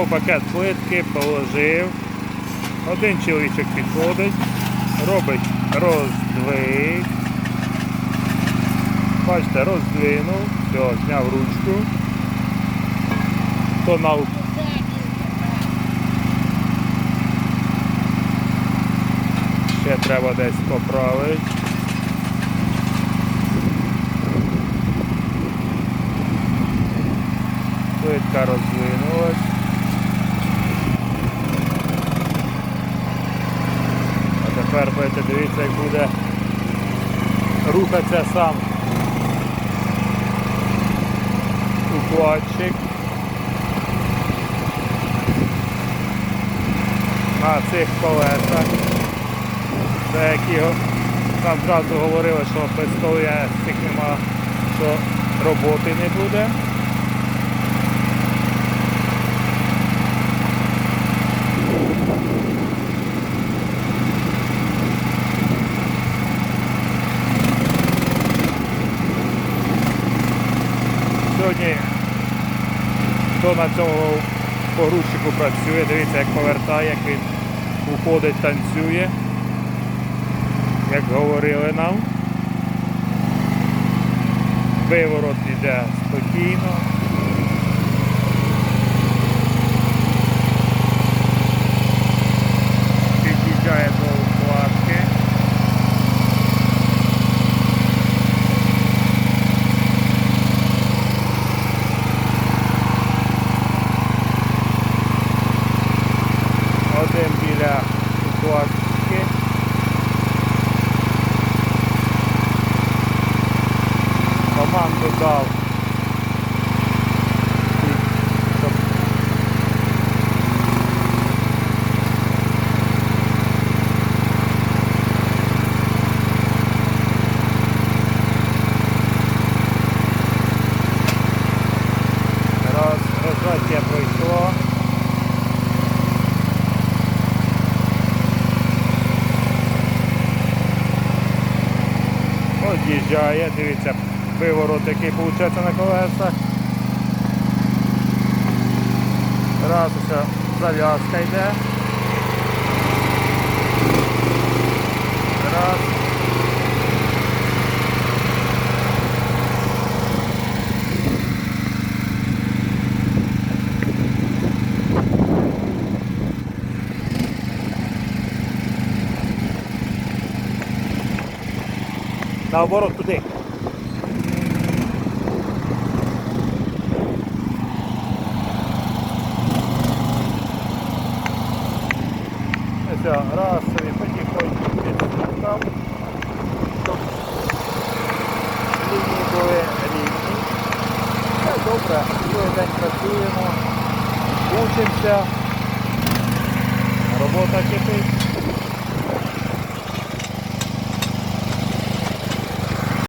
Взяв пакет плитки, положив. Один чоловічок підходить, робить роздвиг. Бачите, роздвинув, все, зняв ручку. Тонал ще треба десь поправити. Плитка роздвинулась. Тепер будете дивіться, як буде рухатися сам укладчик. На цих колесах. Це які нам зразу говорили, що без колесик нема, що роботи не буде. Хто на цьому погрузчику працює, дивіться, як повертає, як він уходить, танцює, як говорили нам. Виворот йде спокійно. Один біля укладки. Команду дав. Щоб Роз, розвиття пройшло. Од'їжджає, дивіться, виворот який виходить на колесах. Раз уся зав'язка йде. Раз. Наоборот туди. Раз собі потихоньку підстав, щоб лінії були рівні. Все добре, другий день працюємо, учимося, робота кипить.